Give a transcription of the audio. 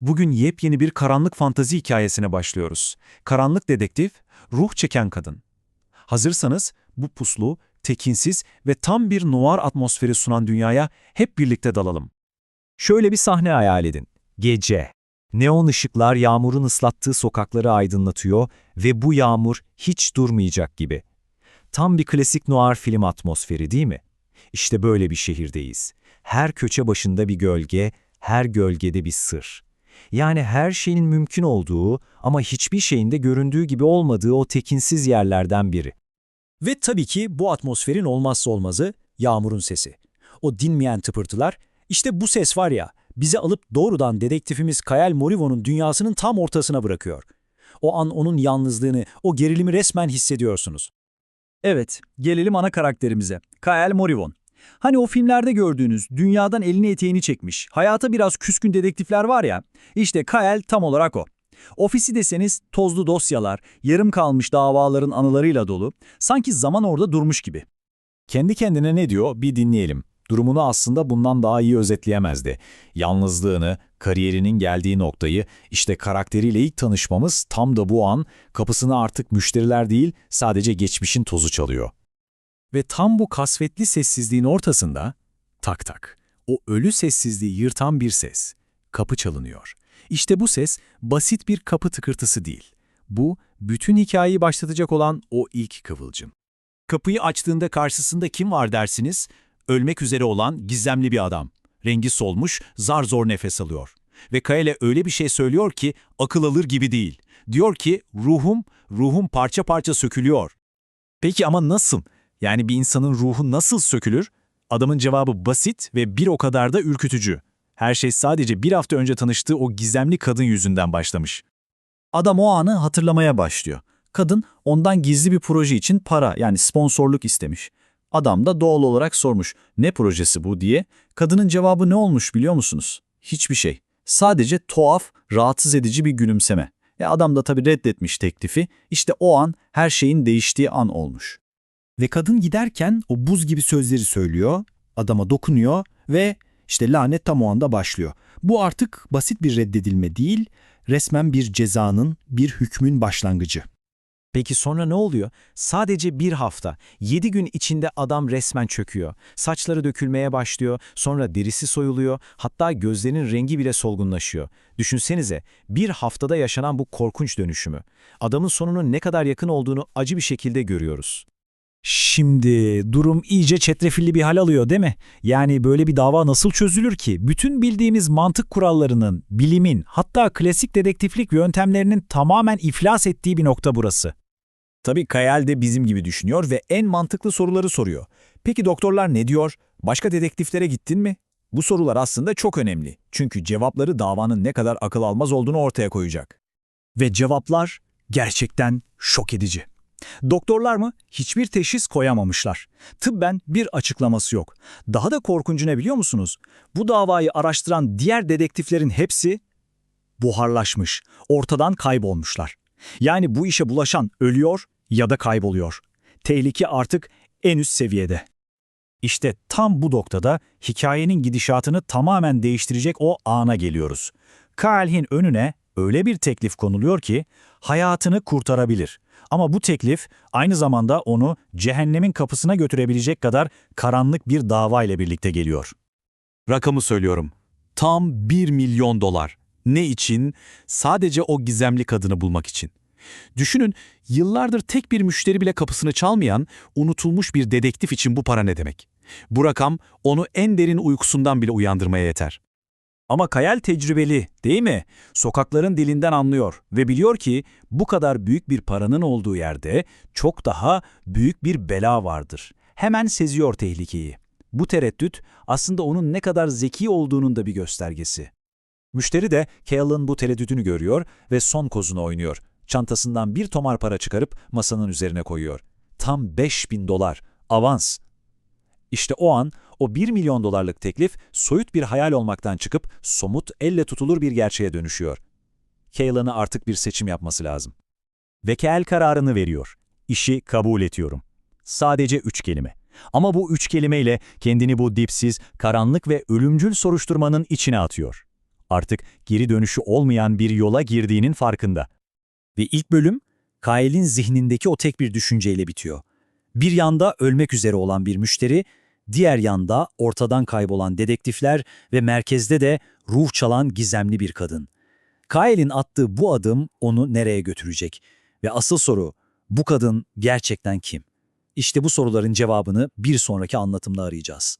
Bugün yepyeni bir karanlık fantazi hikayesine başlıyoruz. Karanlık dedektif, ruh çeken kadın. Hazırsanız bu puslu, tekinsiz ve tam bir noir atmosferi sunan dünyaya hep birlikte dalalım. Şöyle bir sahne hayal edin. Gece. Neon ışıklar yağmurun ıslattığı sokakları aydınlatıyor ve bu yağmur hiç durmayacak gibi. Tam bir klasik noir film atmosferi değil mi? İşte böyle bir şehirdeyiz. Her köçe başında bir gölge, her gölgede bir sır. Yani her şeyin mümkün olduğu ama hiçbir şeyin de göründüğü gibi olmadığı o tekinsiz yerlerden biri. Ve tabii ki bu atmosferin olmazsa olmazı yağmurun sesi. O dinmeyen tıpırtılar, işte bu ses var ya, bizi alıp doğrudan dedektifimiz Kayal Morivo'nun dünyasının tam ortasına bırakıyor. O an onun yalnızlığını, o gerilimi resmen hissediyorsunuz. Evet, gelelim ana karakterimize. Kayal Morivon. Hani o filmlerde gördüğünüz dünyadan elini eteğini çekmiş, hayata biraz küskün dedektifler var ya, işte Kayal tam olarak o. Ofisi deseniz tozlu dosyalar, yarım kalmış davaların anılarıyla dolu, sanki zaman orada durmuş gibi. Kendi kendine ne diyor bir dinleyelim. Durumunu aslında bundan daha iyi özetleyemezdi. Yalnızlığını, kariyerinin geldiği noktayı, işte karakteriyle ilk tanışmamız tam da bu an kapısını artık müşteriler değil sadece geçmişin tozu çalıyor. Ve tam bu kasvetli sessizliğin ortasında, tak tak, o ölü sessizliği yırtan bir ses. Kapı çalınıyor. İşte bu ses basit bir kapı tıkırtısı değil. Bu, bütün hikayeyi başlatacak olan o ilk kıvılcım. Kapıyı açtığında karşısında kim var dersiniz? Ölmek üzere olan gizemli bir adam. Rengi solmuş, zar zor nefes alıyor. Ve Kaele öyle bir şey söylüyor ki akıl alır gibi değil. Diyor ki ruhum, ruhum parça parça sökülüyor. Peki ama nasıl? Yani bir insanın ruhu nasıl sökülür? Adamın cevabı basit ve bir o kadar da ürkütücü. Her şey sadece bir hafta önce tanıştığı o gizemli kadın yüzünden başlamış. Adam o anı hatırlamaya başlıyor. Kadın ondan gizli bir proje için para yani sponsorluk istemiş. Adam da doğal olarak sormuş ne projesi bu diye. Kadının cevabı ne olmuş biliyor musunuz? Hiçbir şey. Sadece tuhaf, rahatsız edici bir gülümseme. E adam da tabii reddetmiş teklifi. İşte o an her şeyin değiştiği an olmuş. Ve kadın giderken o buz gibi sözleri söylüyor, adama dokunuyor ve işte lanet tam o anda başlıyor. Bu artık basit bir reddedilme değil, resmen bir cezanın, bir hükmün başlangıcı. Peki sonra ne oluyor? Sadece bir hafta, yedi gün içinde adam resmen çöküyor. Saçları dökülmeye başlıyor, sonra derisi soyuluyor, hatta gözlerinin rengi bile solgunlaşıyor. Düşünsenize, bir haftada yaşanan bu korkunç dönüşümü. Adamın sonunun ne kadar yakın olduğunu acı bir şekilde görüyoruz. Şimdi durum iyice çetrefilli bir hal alıyor değil mi? Yani böyle bir dava nasıl çözülür ki? Bütün bildiğimiz mantık kurallarının, bilimin, hatta klasik dedektiflik yöntemlerinin tamamen iflas ettiği bir nokta burası. Tabii Kayal de bizim gibi düşünüyor ve en mantıklı soruları soruyor. Peki doktorlar ne diyor? Başka dedektiflere gittin mi? Bu sorular aslında çok önemli. Çünkü cevapları davanın ne kadar akıl almaz olduğunu ortaya koyacak. Ve cevaplar gerçekten şok edici. Doktorlar mı? Hiçbir teşhis koyamamışlar. Tıbben bir açıklaması yok. Daha da korkuncu ne biliyor musunuz? Bu davayı araştıran diğer dedektiflerin hepsi buharlaşmış, ortadan kaybolmuşlar. Yani bu işe bulaşan ölüyor ya da kayboluyor. Tehlike artık en üst seviyede. İşte tam bu noktada hikayenin gidişatını tamamen değiştirecek o ana geliyoruz. Kael'in önüne öyle bir teklif konuluyor ki hayatını kurtarabilir. Ama bu teklif aynı zamanda onu cehennemin kapısına götürebilecek kadar karanlık bir dava ile birlikte geliyor. Rakamı söylüyorum. Tam 1 milyon dolar. Ne için? Sadece o gizemli kadını bulmak için. Düşünün, yıllardır tek bir müşteri bile kapısını çalmayan, unutulmuş bir dedektif için bu para ne demek? Bu rakam onu en derin uykusundan bile uyandırmaya yeter. Ama Kayal tecrübeli, değil mi? Sokakların dilinden anlıyor ve biliyor ki bu kadar büyük bir paranın olduğu yerde çok daha büyük bir bela vardır. Hemen seziyor tehlikeyi. Bu tereddüt aslında onun ne kadar zeki olduğunun da bir göstergesi. Müşteri de Kayal'ın bu tereddütünü görüyor ve son kozunu oynuyor. Çantasından bir tomar para çıkarıp masanın üzerine koyuyor. Tam 5000 dolar. Avans. İşte o an o 1 milyon dolarlık teklif soyut bir hayal olmaktan çıkıp somut, elle tutulur bir gerçeğe dönüşüyor. Kaylan'ı artık bir seçim yapması lazım. Ve Kel kararını veriyor. İşi kabul ediyorum. Sadece üç kelime. Ama bu üç kelimeyle kendini bu dipsiz, karanlık ve ölümcül soruşturmanın içine atıyor. Artık geri dönüşü olmayan bir yola girdiğinin farkında. Ve ilk bölüm, Kyle'in zihnindeki o tek bir düşünceyle bitiyor. Bir yanda ölmek üzere olan bir müşteri, diğer yanda ortadan kaybolan dedektifler ve merkezde de ruh çalan gizemli bir kadın. Kyle'in attığı bu adım onu nereye götürecek? Ve asıl soru, bu kadın gerçekten kim? İşte bu soruların cevabını bir sonraki anlatımda arayacağız.